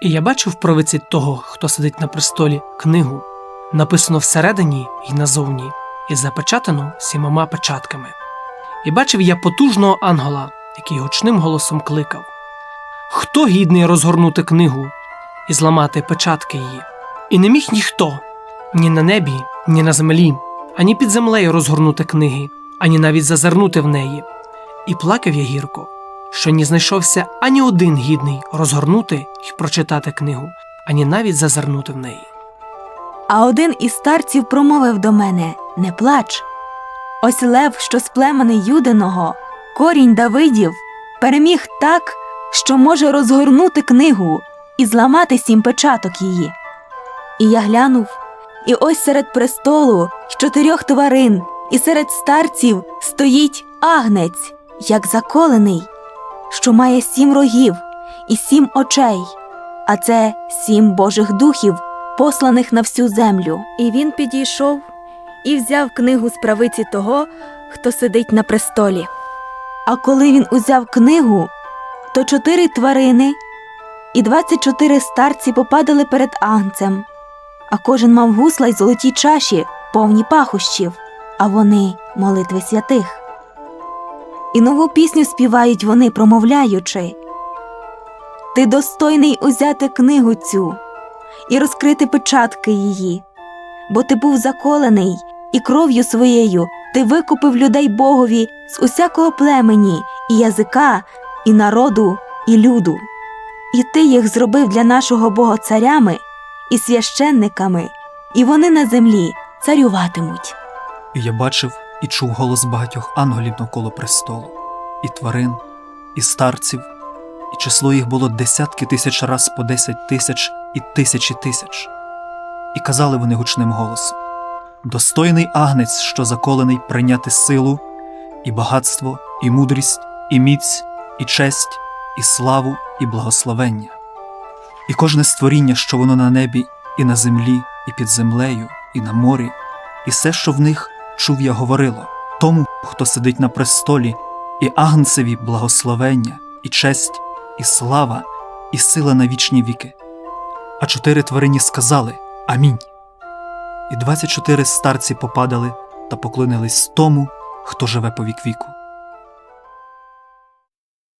І я бачив провиці того, хто сидить на престолі, книгу, написано всередині і назовні, і запечатано сімома печатками. І бачив я потужного ангела, який гучним голосом кликав: Хто гідний розгорнути книгу і зламати печатки її? І не міг ніхто ні на небі, ні на землі, ані під землею розгорнути книги, ані навіть зазирнути в неї. І плакав я гірко, що не знайшовся ані один гідний розгорнути і прочитати книгу, ані навіть зазирнути в неї. А один із старців промовив до мене Не плач. Ось лев, що з племени Юдиного, корінь Давидів, переміг так, що може розгорнути книгу і зламати сім печаток її. І я глянув, і ось серед престолу й чотирьох тварин, і серед старців стоїть агнець, як заколений, що має сім рогів і сім очей, а це сім божих духів, посланих на всю землю. І він підійшов і взяв книгу з правиці того, хто сидить на престолі. А коли він узяв книгу, то чотири тварини і двадцять чотири старці попадали перед агнцем, а кожен мав гусла й золоті чаші, повні пахощів, а вони молитви святих. І нову пісню співають вони, промовляючи Ти достойний узяти книгу цю і розкрити печатки її, бо ти був заколений, і кров'ю своєю ти викупив людей Богові з усякого племені, і язика, і народу, і люду. І ти їх зробив для нашого Бога царями і священниками, і вони на землі царюватимуть. І я бачив і чув голос багатьох ангелів навколо престолу, і тварин, і старців, і число їх було десятки тисяч раз по десять тисяч і тисячі тисяч. І казали вони гучним голосом: Достойний агнець, що заколений прийняти силу, і багатство, і мудрість, і міць, і честь, і славу, і благословення. І кожне створіння, що воно на небі, і на землі, і під землею, і на морі, і все, що в них чув я говорило, тому, хто сидить на престолі, і агнцеві благословення, і честь, і слава, і сила на вічні віки. А чотири тварині сказали Амінь. І двадцять чотири старці попадали та поклонились тому, хто живе по вік віку.